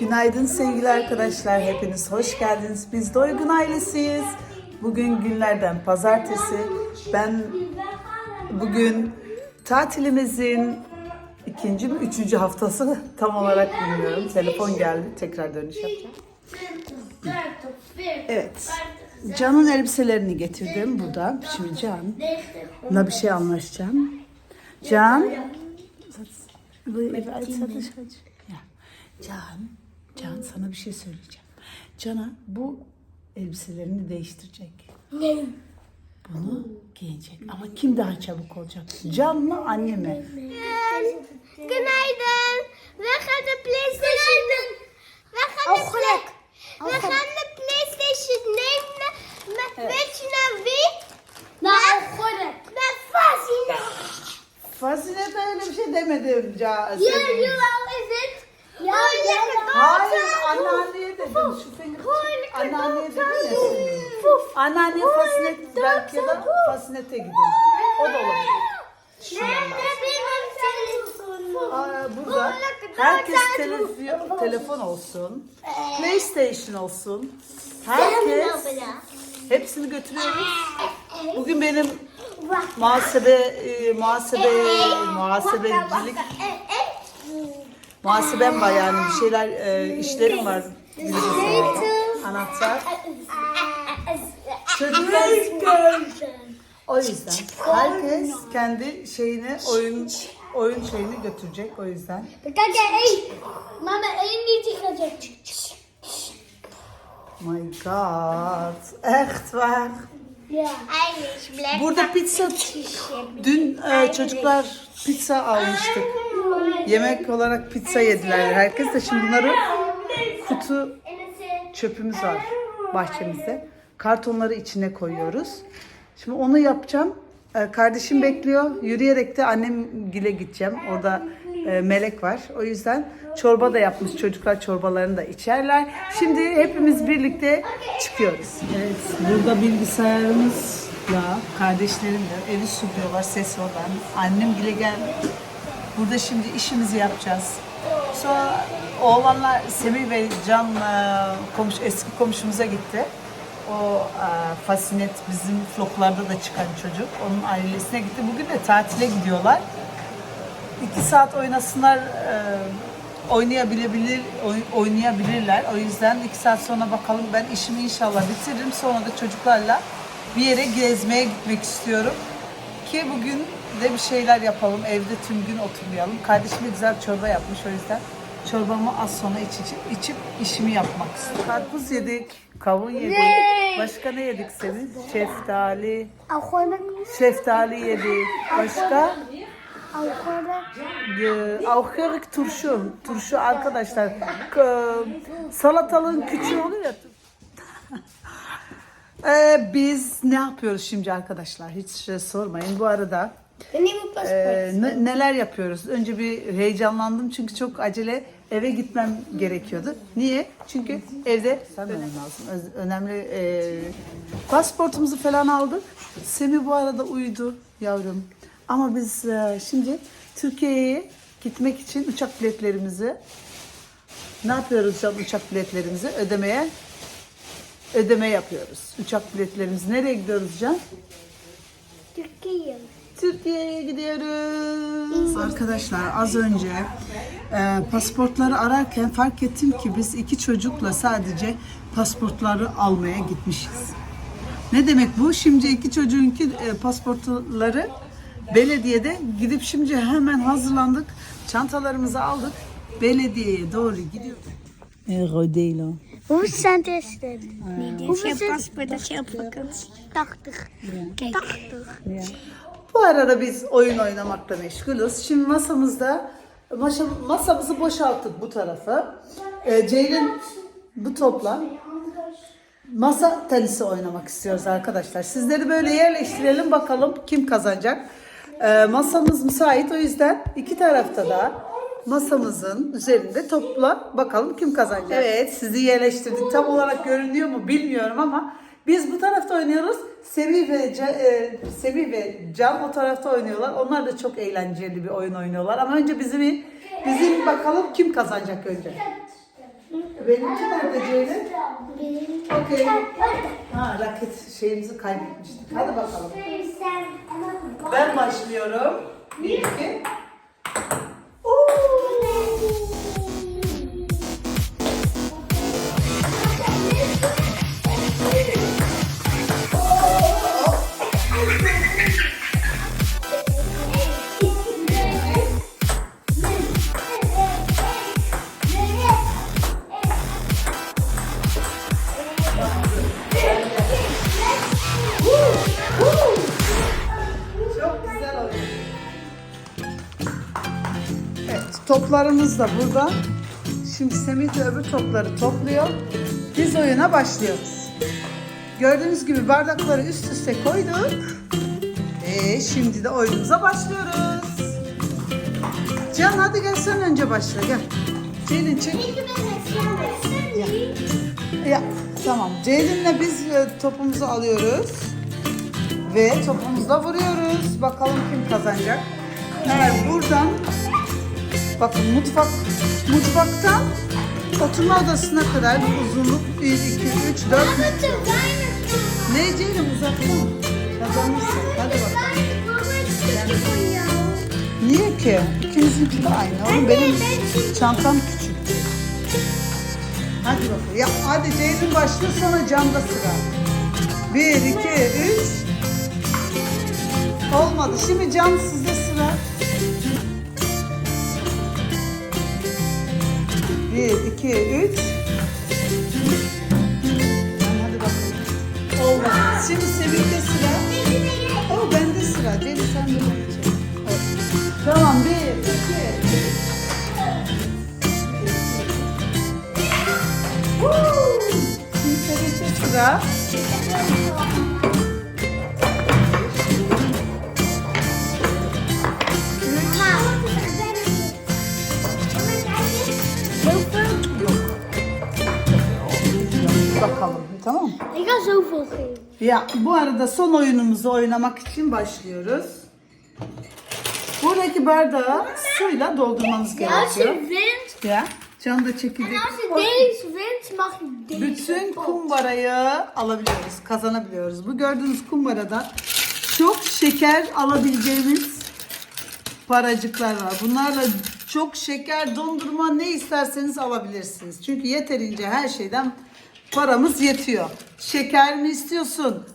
Günaydın sevgili arkadaşlar. Hepiniz hoş geldiniz. Biz Doygun ailesiyiz. Bugün günlerden pazartesi. Ben bugün tatilimizin ikinci mi üçüncü haftası tam olarak bilmiyorum. Telefon geldi. Tekrar dönüş yapacağım. Evet. Can'ın elbiselerini getirdim burada. Şimdi Can'la bir şey anlaşacağım. Can. Ya, Can, Can sana bir şey söyleyeceğim. Can'a bu elbiselerini değiştirecek. Bunu giyecek. Ama kim daha çabuk olacak? Can mı, anne mi? Günaydın. We gaan de PlayStation. We gaan de, play, we gaan de PlayStation weet je naar wie? Nou, Met Fasina. Fazile böyle bir şey demedim Can. Ja, you Anneanne fasinet belki ya da fasinete gidin. O da olabilir. Aa, burada. Herkes televizyon, telefon olsun, PlayStation olsun. Herkes hepsini götürüyoruz. Bugün benim muhasebe, e, muhasebe, muhasebecilik, muhasebem var yani. Bir şeyler, e, işlerim var. Anahtar. Çocuklar O yüzden herkes kendi şeyini, oyun oyun şeyini götürecek o yüzden. Kijk, één. Mama, liedje gaat My God. Echt waar. Burada pizza dün e, çocuklar pizza almıştık. Yemek olarak pizza yediler. Herkes de şimdi bunları kutu çöpümüz var bahçemizde. Kartonları içine koyuyoruz. Şimdi onu yapacağım. Ee, Kardeşim bekliyor. Yürüyerek de annemgile gideceğim. Orada e, melek var. O yüzden çorba da yapmış. Çocuklar çorbalarını da içerler. Şimdi hepimiz birlikte çıkıyoruz. Evet, burada bilgisayarımızla kardeşlerimle evi süpürüyorlar. Ses oradan. Annem bile geldi. Burada şimdi işimizi yapacağız. Sonra oğlanlar Semih ve Can e, komşu, eski komşumuza gitti. O e, Fasinet bizim vloglarda da çıkan çocuk. Onun ailesine gitti. Bugün de tatile gidiyorlar. İki saat oynasınlar e, oynayabilebilir oy- oynayabilirler. O yüzden iki saat sonra bakalım ben işimi inşallah bitiririm. Sonra da çocuklarla bir yere gezmeye gitmek istiyorum. Ki bugün de bir şeyler yapalım. Evde tüm gün oturmayalım. Kardeşim de güzel çorba yapmış o yüzden. Çorbamı az sonra içeceğim. içip işimi yapmak istiyorum. Karpuz yedik, kavun yedik. Başka ne yedik senin? Şeftali. Şeftali yedik. Başka? Ee, Avkarik turşu. Turşu arkadaşlar. Salatalığın küçüğü oluyor ya. Ee, biz ne yapıyoruz şimdi arkadaşlar? Hiç şey sormayın. Bu arada e, ne- neler yapıyoruz? Önce bir heyecanlandım çünkü çok acele eve gitmem gerekiyordu. Niye? Çünkü evde vermem lazım. Önemli e, pasaportumuzu falan aldık. Semih bu arada uyudu yavrum. Ama biz e, şimdi Türkiye'ye gitmek için uçak biletlerimizi ne yapıyoruz can uçak biletlerimizi ödemeye ödeme yapıyoruz. Uçak biletlerimizi nereye gidiyoruz Can? Türkiye. Türkiye'ye gidiyoruz. Arkadaşlar az önce e, pasaportları ararken fark ettim ki biz iki çocukla sadece pasaportları almaya gitmişiz. Ne demek bu? Şimdi iki çocuğunki e, pasaportları belediyede gidip şimdi hemen hazırlandık. Çantalarımızı aldık. Belediyeye doğru gidiyoruz. Euro değil o. Hoeveel cent is dit? Cent? paspoort als je op vakantie. 80. Kijk, 80. Bu arada biz oyun oynamakla meşgulüz. Şimdi masamızda maşa, masamızı boşalttık bu tarafı. Ee, Ceylin bu topla masa tenisi oynamak istiyoruz arkadaşlar. Sizleri böyle yerleştirelim bakalım kim kazanacak. Ee, masamız müsait o yüzden iki tarafta da masamızın üzerinde topla bakalım kim kazanacak. Evet sizi yerleştirdik. Tam olarak görünüyor mu bilmiyorum ama biz bu tarafta oynuyoruz. Semih ve, Ca- e, Semih ve Can o tarafta oynuyorlar. Onlar da çok eğlenceli bir oyun oynuyorlar. Ama önce bizim bizim bakalım kim kazanacak önce. Benimki nerede Ceylin? Okey. Ha raket şeyimizi kaybetmiştik. Hadi bakalım. Ben başlıyorum. Bir, iki. Toplarımız da burada. Şimdi Semih de öbür topları topluyor. Biz oyuna başlıyoruz. Gördüğünüz gibi bardakları üst üste koyduk. Ve şimdi de oyunumuza başlıyoruz. Can hadi gel sen önce başla gel. Ceylin çek. Ya tamam. Ceylin'le biz e, topumuzu alıyoruz. Ve topumuzla vuruyoruz. Bakalım kim kazanacak. Eğer buradan bakın mutfak mutfaktan oturma odasına kadar uzunluk 1, 2, 3, 4 metre. Ne Ceylin uzaktan? Kazanırsın. Hadi bakalım. Niye ki? İkimizinki de aynı. Oğlum benim çantam küçük. Hadi bakalım. Ya hadi Ceylin başlıyor sonra camda sıra. Bir, iki, üç. Olmadı. Şimdi cam sizde sıra. Bir, iki, üç. Hadi bakalım. Olmadı. Şimdi Sevil'de sıra. O bende sıra. Ceylin sen de. Evet. Tamam. Bir, iki, üç. Woo! Şimdi Sevil'de sıra. Bakalım. Tamam mı? Zoveel geven. Ya bu arada son oyunumuzu oynamak için başlıyoruz. Buradaki bardağı suyla doldurmanız gerekiyor. wint, Ya. Can da mag je deze Bütün kumbarayı alabiliyoruz, kazanabiliyoruz. Bu gördüğünüz kumbarada çok şeker alabileceğimiz paracıklar var. Bunlarla çok şeker, dondurma ne isterseniz alabilirsiniz. Çünkü yeterince her şeyden paramız yetiyor. Şeker mi istiyorsun?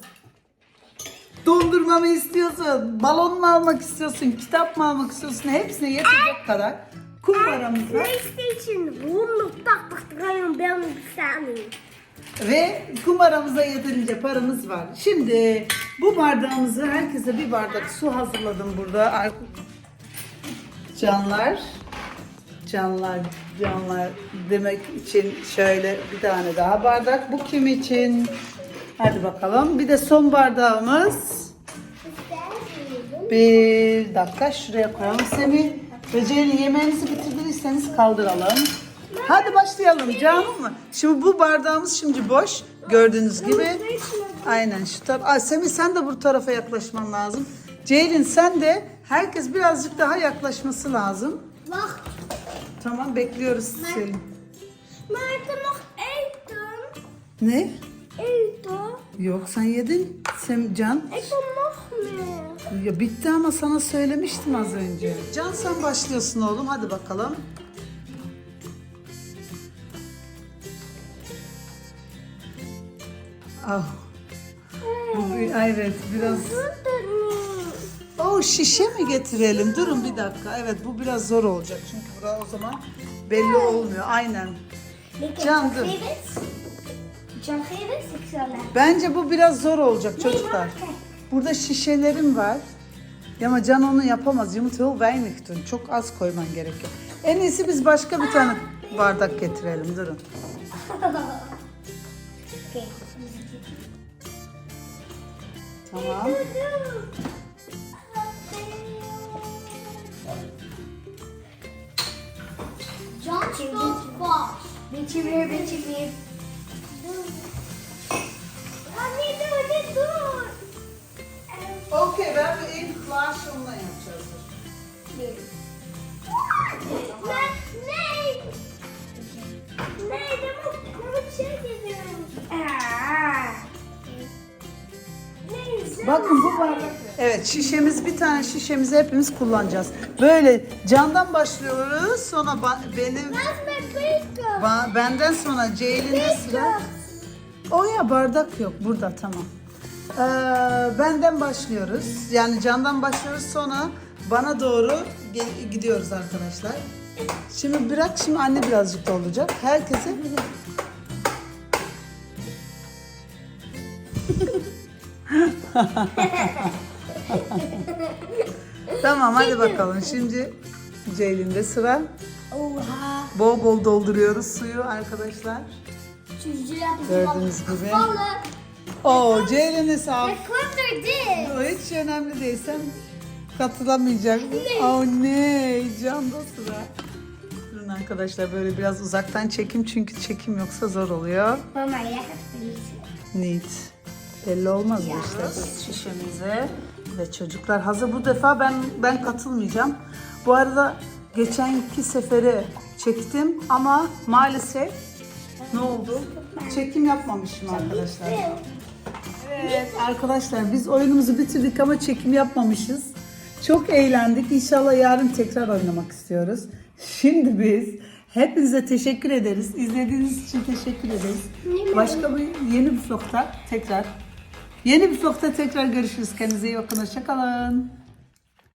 Dondurma mı istiyorsun? Balon mu almak istiyorsun? Kitap mı almak istiyorsun? Hepsine yetecek kadar kumbaramız var. PlayStation 180 gram ben bestaan niet. Ve kumaramıza yeterince paramız var. Şimdi bu bardağımızı herkese bir bardak su hazırladım burada. Ar- Canlar, canlar, canlar demek için şöyle bir tane daha bardak. Bu kim için? Hadi bakalım. Bir de son bardağımız. Bir dakika şuraya koyalım. Ve Ceylin yemeğinizi bitirdiyseniz kaldıralım. Hadi başlayalım canım mı? Şimdi bu bardağımız şimdi boş. Gördüğünüz gibi. Aynen şu taraf. Ay Semih sen de bu tarafa yaklaşman lazım. Ceylin sen de herkes birazcık daha yaklaşması lazım. Wacht, Tamam bekliyoruz Selin. nog eten. Ne? Eten? Yok sen yedin. Sem Can. Meer. Ya bitti ama sana söylemiştim az önce. Can sen başlıyorsun oğlum hadi bakalım. Ah. Bu evet biraz. Oh şişe mi getirelim? Durun bir dakika. Evet bu biraz zor olacak çünkü burada o zaman belli olmuyor. Aynen. Can dur. Bence bu biraz zor olacak çocuklar. Burada şişelerim var. Ama Can onu yapamaz. Heel weinig doen. Çok az koyman gerekiyor. En iyisi biz başka bir tane bardak getirelim. Durun. Tamam. Çok var. Bir çevir, bir çevir. Anne dur, anne dur. Okay, ben bu ilk classroom'dan yapacağız. Ne? Ne? Ne? Ama komik şey geliyor. Bakın bu bardak Evet şişemiz bir tane şişemizi hepimiz kullanacağız. Böyle candan başlıyoruz. Sonra ba- benim ba- benden sonra Ceylin'de sıra. O ya bardak yok burada tamam. Ee, benden başlıyoruz. Yani candan başlıyoruz sonra bana doğru ge- gidiyoruz arkadaşlar. Şimdi bırak şimdi anne birazcık dolduracak. Herkese Tamam hadi bakalım. Şimdi Ceylin'de sıra. Oha. Bol bol dolduruyoruz suyu arkadaşlar. Gördüğünüz gibi. Oo Ceylin'e sağ. O hiç önemli değil. Sen katılamayacaksın. Oh ne? Canda sıra. Durun arkadaşlar böyle biraz uzaktan çekim çünkü çekim yoksa zor oluyor. Mama yakasın. Neat. Belli olmaz bu işler. Şişemize ve çocuklar hazır. Bu defa ben ben katılmayacağım. Bu arada geçenki sefere çektim ama maalesef ne oldu? Çekim yapmamışım arkadaşlar. Evet arkadaşlar biz oyunumuzu bitirdik ama çekim yapmamışız. Çok eğlendik. İnşallah yarın tekrar oynamak istiyoruz. Şimdi biz hepinize teşekkür ederiz. İzlediğiniz için teşekkür ederiz. Başka bir yeni bir vlogda tekrar yeni bir vlogda tekrar görüşürüz. Kendinize iyi bakın. Hoşçakalın.